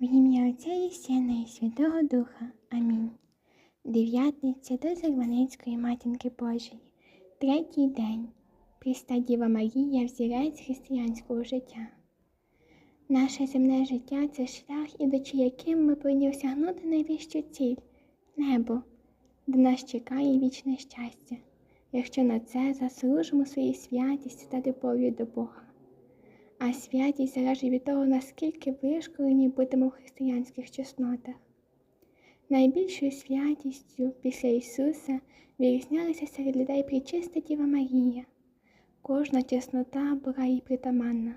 В ім'я Отця і Сина і Святого Духа. Амінь. Дев'ятниця до Зарваницької матінки Божої. Третій день. Пріста Діва Марія, взірець християнського життя. Наше земне життя це шлях, ідучи яким ми повинні осягнути найвищу ціль небо, де нас чекає вічне щастя, якщо на це заслужимо своєю святістю та любов'ю до Бога а святість залежить від того, наскільки вишколені будемо в християнських чеснотах. Найбільшою святістю після Ісуса вирізнялася серед людей причиста Діва Марія. Кожна чеснота була їй притаманна.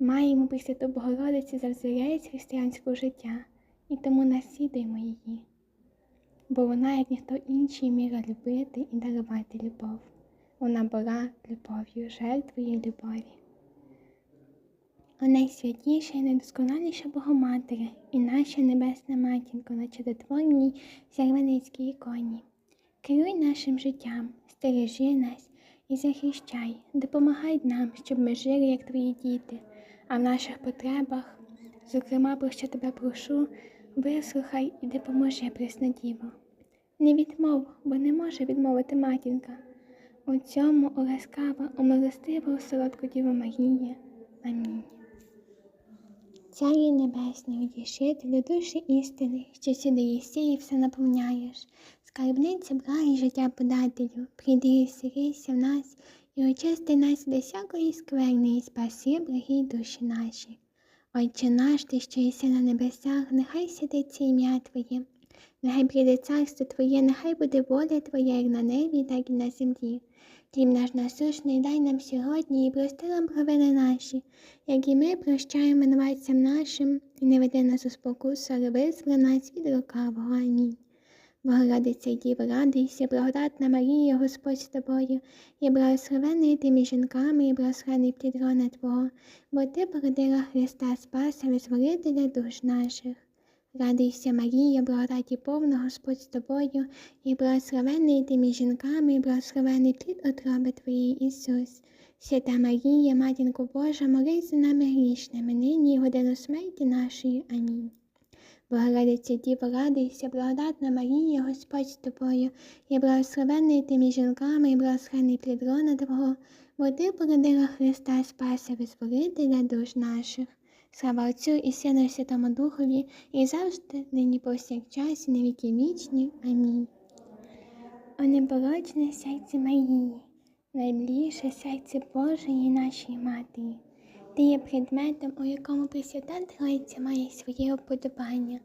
Маємо Пресвяту Богородицю за взірець християнського життя і тому наслідуємо її, бо вона, як ніхто інший, вміла любити і дарувати любов. Вона була любов'ю, жертвою любові. О найсвятіша і найдосконаліша Богоматері і наша Небесна Матінко на чудотворній Зарваницькій іконі. Керуй нашим життям, стережи нас і захищай, допомагай нам, щоб ми жили, як твої діти, а в наших потребах, зокрема, про що тебе прошу, вислухай і допоможи, Пресна Діво. Не відмов, бо не може відмовити матінка. У цьому о ласкава, о милостивого солодку Діво Марія. Амінь. Царі Небесний, утішителю душі істини, що сюди єси і все наповняєш, скарбниця блага життя подателю, прийди і сирися в нас і очисти нас до всякої скверни, і спаси, благі душі наші. Отче наш, ти, що єси на небесах, нехай святиться ім'я Твоє, нехай прийде царство Твоє, нехай буде воля Твоя, як на небі, так і на землі. Хліб наш насущний дай нам сьогодні і прости нам провини наші, як і ми прощаємо винуватцям нашим, і не веди нас у спокусу, але визволи нас від лукавого. Амінь. Богородиця Діва, радуйся, благодатна Марія, Господь з тобою, і благословений ти між жінками, і благословений плід рона Твого, бо Ти породила Христа Спаса, визволителя душ наших. Радуйся, Марія, благодаті повна Господь з тобою, і благословений ти між жінками, і благословений плід отроби Твоєї Ісус. Свята Марія, Матінко Божа, молись за нами грішними, нині і годину смерті нашої. Амінь. Богородиця Діво, радуйся, благодатна Марія, Господь з тобою, і благословений ти між жінками, і благословений плід рона Твого, бо ти породила Христа Спаса, визволителя душ наших. Слава Отцю і Сину, і Святому Духові, і завжди, нині повсякчас, і на віки вічні. Амінь. О непорочне серце Марії, найближче серце Божої нашої Матері. Ти є предметом, у якому Пресвята Тройця має своє уподобання,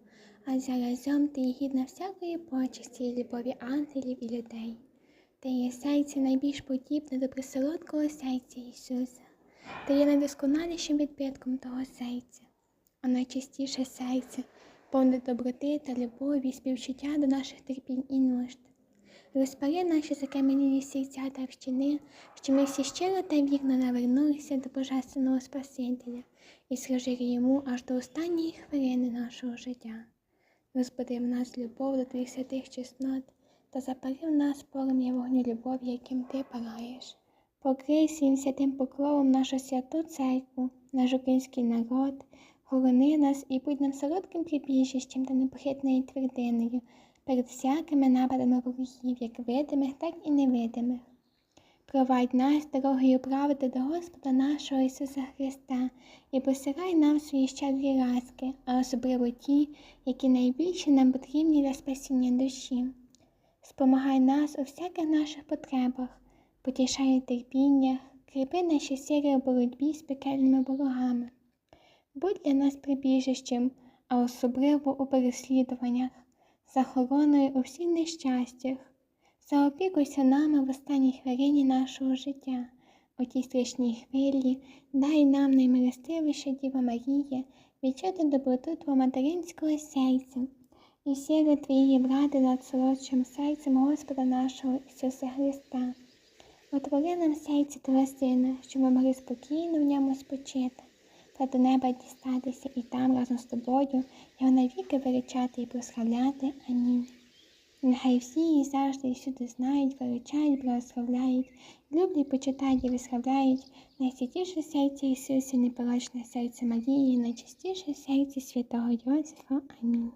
а заразом ти є гідна всякої почесті і любові ангелів і людей. Ти є серце найбільш подібне до присолодкого серця Ісуса. Ти є найдосконалішим відбитком того серця, а найчистіше серце, повне доброти та любові, співчуття до наших терпінь і нужд. Розпари наші закам'янілі серця та вщини, що ми всі щиро та вірно навернулися до Божественного Спасителя і служили йому аж до останньої хвилини нашого життя. Розбуди в нас любов до твоїх святих чеснот та запари в нас полум'я вогню любові, яким ти палаєш. Покрий святим покровом нашу святу церкву, наш український народ, хорони нас і будь нам солодким прибіжищем та непохитною твердиною перед всякими нападами ворогів, як видимих, так і невидимих. Провадь нас дорогою правди до Господа нашого Ісуса Христа і посирай нам свої щедрі ласки, а особливо ті, які найбільше нам потрібні для спасіння душі. Спомагай нас у всяких наших потребах потішає терпіння, кріпи наші сили у боротьбі з пекельними ворогами. Будь для нас прибіжищем, а особливо у переслідуваннях, захороною у всіх нещастях, заопікуйся нами в останній хвилині нашого життя, у тій страшній хвилі, дай нам наймилостивіша Діва Марія, відчути доброту Твого материнського серця і сили Твоєї вради над солодшим серцем Господа нашого Ісуса Христа. Отвори нам серце Твого Сина, щоб ми могли спокійно в ньому спочити, та до неба дістатися і там разом з тобою його навіки величати і прославляти. Амінь. Нехай всі її завжди і всюди знають, величають, благословляють, люблять, почитають і висловляють найсвятіше серце Ісуса, непорочне серце Марії, найчистіше серце святого Йосифа. Амінь.